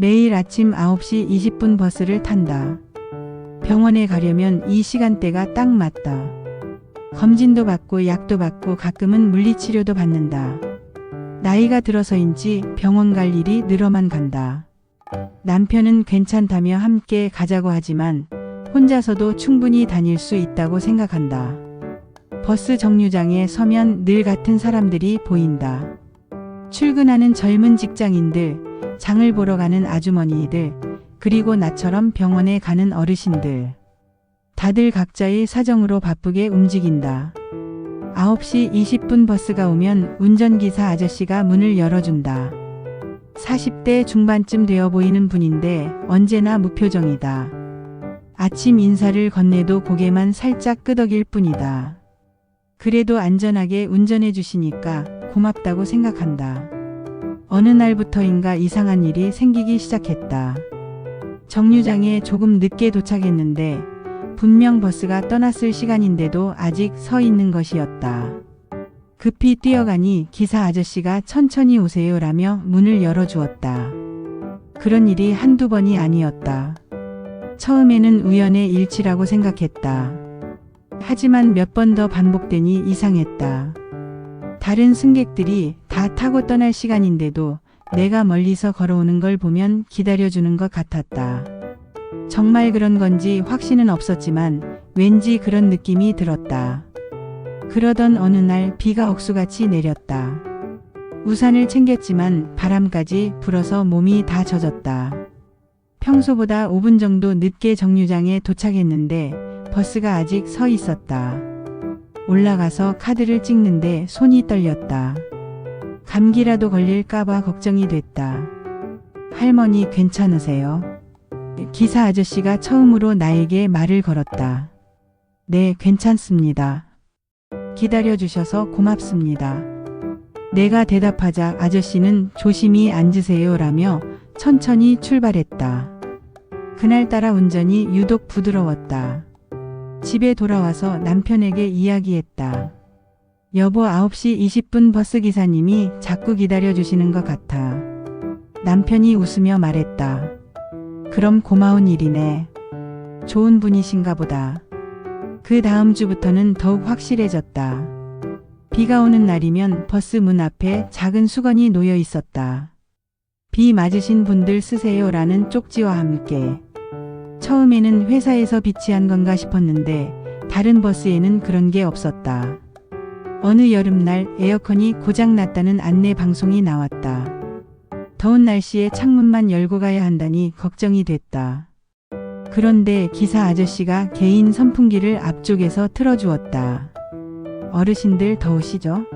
매일 아침 9시 20분 버스를 탄다. 병원에 가려면 이 시간대가 딱 맞다. 검진도 받고 약도 받고 가끔은 물리치료도 받는다. 나이가 들어서인지 병원 갈 일이 늘어만 간다. 남편은 괜찮다며 함께 가자고 하지만 혼자서도 충분히 다닐 수 있다고 생각한다. 버스 정류장에 서면 늘 같은 사람들이 보인다. 출근하는 젊은 직장인들, 장을 보러 가는 아주머니들, 그리고 나처럼 병원에 가는 어르신들. 다들 각자의 사정으로 바쁘게 움직인다. 9시 20분 버스가 오면 운전기사 아저씨가 문을 열어준다. 40대 중반쯤 되어 보이는 분인데 언제나 무표정이다. 아침 인사를 건네도 고개만 살짝 끄덕일 뿐이다. 그래도 안전하게 운전해 주시니까 고맙다고 생각한다. 어느 날부터인가 이상한 일이 생기기 시작했다. 정류장에 조금 늦게 도착했는데 분명 버스가 떠났을 시간인데도 아직 서 있는 것이었다. 급히 뛰어가니 기사 아저씨가 천천히 오세요라며 문을 열어주었다. 그런 일이 한두 번이 아니었다. 처음에는 우연의 일치라고 생각했다. 하지만 몇 번 더 반복되니 이상했다. 다른 승객들이 다 타고 떠날 시간인데도 내가 멀리서 걸어오는 걸 보면 기다려주는 것 같았다. 정말 그런 건지 확신은 없었지만 왠지 그런 느낌이 들었다. 그러던 어느 날 비가 억수같이 내렸다. 우산을 챙겼지만 바람까지 불어서 몸이 다 젖었다. 평소보다 5분 정도 늦게 정류장에 도착했는데 버스가 아직 서 있었다. 올라가서 카드를 찍는데 손이 떨렸다. 감기라도 걸릴까봐 걱정이 됐다. 할머니 괜찮으세요? 기사 아저씨가 처음으로 나에게 말을 걸었다. 네, 괜찮습니다. 기다려주셔서 고맙습니다. 내가 대답하자 아저씨는 조심히 앉으세요 라며 천천히 출발했다. 그날따라 운전이 유독 부드러웠다. 집에 돌아와서 남편에게 이야기했다. 여보 9시 20분 버스 기사님이 자꾸 기다려주시는 것 같아. 남편이 웃으며 말했다. 그럼 고마운 일이네. 좋은 분이신가 보다. 그 다음 주부터는 더욱 확실해졌다. 비가 오는 날이면 버스 문 앞에 작은 수건이 놓여 있었다. 비 맞으신 분들 쓰세요라는 쪽지와 함께. 처음에는 회사에서 비치한 건가 싶었는데 다른 버스에는 그런 게 없었다. 어느 여름날 에어컨이 고장 났다는 안내 방송이 나왔다. 더운 날씨에 창문만 열고 가야 한다니 걱정이 됐다. 그런데 기사 아저씨가 개인 선풍기를 앞쪽에서 틀어주었다. 어르신들 더우시죠?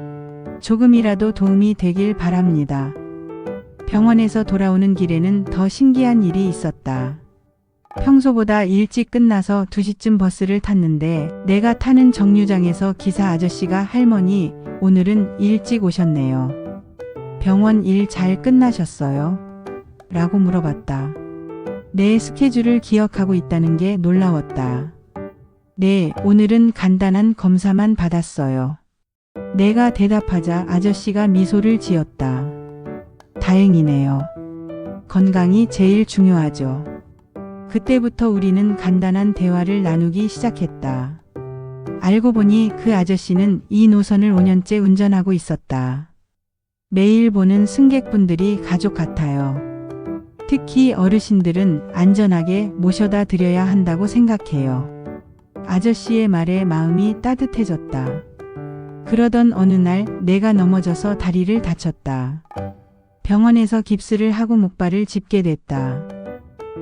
조금이라도 도움이 되길 바랍니다. 병원에서 돌아오는 길에는 더 신기한 일이 있었다. 평소보다 일찍 끝나서 2시쯤 버스를 탔는데 내가 타는 정류장에서 기사 아저씨가 할머니 오늘은 일찍 오셨네요. 병원 일 잘 끝나셨어요? 라고 물어봤다. 내 스케줄을 기억하고 있다는 게 놀라웠다. 네, 오늘은 간단한 검사만 받았어요. 내가 대답하자 아저씨가 미소를 지었다. 다행이네요. 건강이 제일 중요하죠. 그때부터 우리는 간단한 대화를 나누기 시작했다. 알고 보니 그 아저씨는 이 노선을 5년째 운전하고 있었다. 매일 보는 승객분들이 가족 같아요. 특히 어르신들은 안전하게 모셔다 드려야 한다고 생각해요. 아저씨의 말에 마음이 따뜻해졌다. 그러던 어느 날 내가 넘어져서 다리를 다쳤다. 병원에서 깁스를 하고 목발을 짚게 됐다.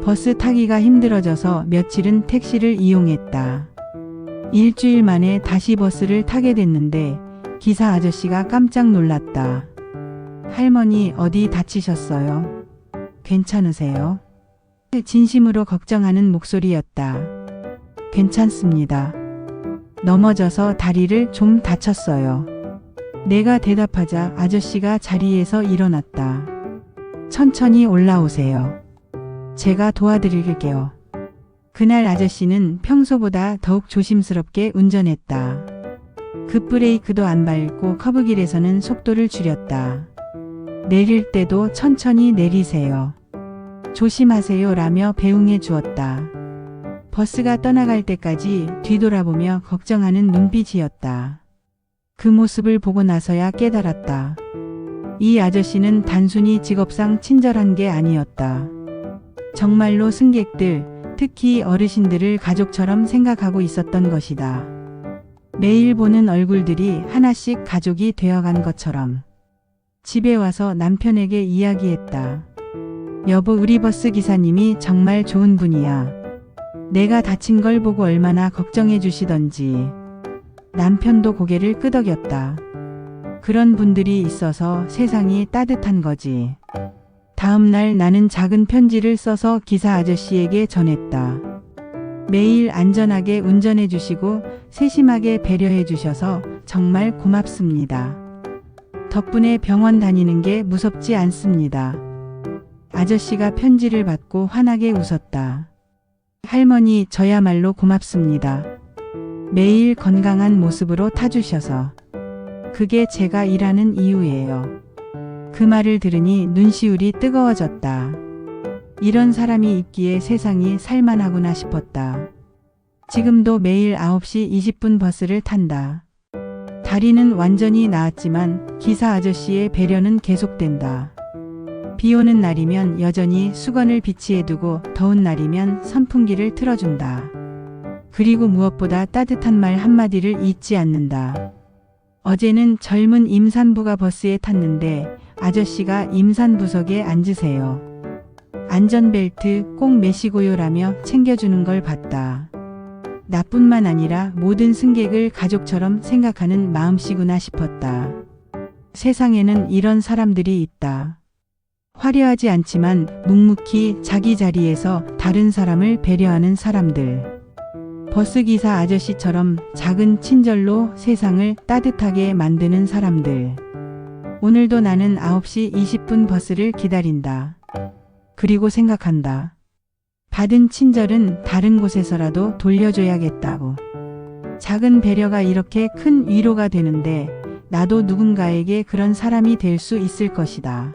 버스 타기가 힘들어져서 며칠은 택시를 이용했다. 일주일 만에 다시 버스를 타게 됐는데 기사 아저씨가 깜짝 놀랐다. 할머니 어디 다치셨어요? 괜찮으세요? 진심으로 걱정하는 목소리였다. 괜찮습니다. 넘어져서 다리를 좀 다쳤어요. 내가 대답하자 아저씨가 자리에서 일어났다. 천천히 올라오세요. 제가 도와드릴게요. 그날 아저씨는 평소보다 더욱 조심스럽게 운전했다. 급브레이크도 안 밟고 커브길에서는 속도를 줄였다. 내릴 때도 천천히 내리세요. 조심하세요 라며 배웅해 주었다. 버스가 떠나갈 때까지 뒤돌아보며 걱정하는 눈빛이었다. 그 모습을 보고 나서야 깨달았다. 이 아저씨는 단순히 직업상 친절한 게 아니었다. 정말로 승객들, 특히 어르신들을 가족처럼 생각하고 있었던 것이다. 매일 보는 얼굴들이 하나씩 가족이 되어간 것처럼. 집에 와서 남편에게 이야기했다. 여보, 우리 버스 기사님이 정말 좋은 분이야. 내가 다친 걸 보고 얼마나 걱정해 주시던지. 남편도 고개를 끄덕였다. 그런 분들이 있어서 세상이 따뜻한 거지. 다음 날 나는 작은 편지를 써서 기사 아저씨에게 전했다. 매일 안전하게 운전해 주시고 세심하게 배려해 주셔서 정말 고맙습니다. 덕분에 병원 다니는 게 무섭지 않습니다. 아저씨가 편지를 받고 환하게 웃었다. 할머니, 저야말로 고맙습니다. 매일 건강한 모습으로 타주셔서. 그게 제가 일하는 이유예요. 그 말을 들으니 눈시울이 뜨거워졌다. 이런 사람이 있기에 세상이 살만하구나 싶었다. 지금도 매일 9시 20분 버스를 탄다. 다리는 완전히 나았지만 기사 아저씨의 배려는 계속된다. 비 오는 날이면 여전히 수건을 비치해 두고 더운 날이면 선풍기를 틀어준다. 그리고 무엇보다 따뜻한 말 한마디를 잊지 않는다. 어제는 젊은 임산부가 버스에 탔는데 아저씨가 임산부석에 앉으세요. 안전벨트 꼭 매시고요라며 챙겨주는 걸 봤다. 나뿐만 아니라 모든 승객을 가족처럼 생각하는 마음씨구나 싶었다. 세상에는 이런 사람들이 있다. 화려하지 않지만 묵묵히 자기 자리에서 다른 사람을 배려하는 사람들. 버스기사 아저씨처럼 작은 친절로 세상을 따뜻하게 만드는 사람들. 오늘도 나는 9시 20분 버스를 기다린다. 그리고 생각한다. 받은 친절은 다른 곳에서라도 돌려줘야겠다고. 작은 배려가 이렇게 큰 위로가 되는데 나도 누군가에게 그런 사람이 될 수 있을 것이다.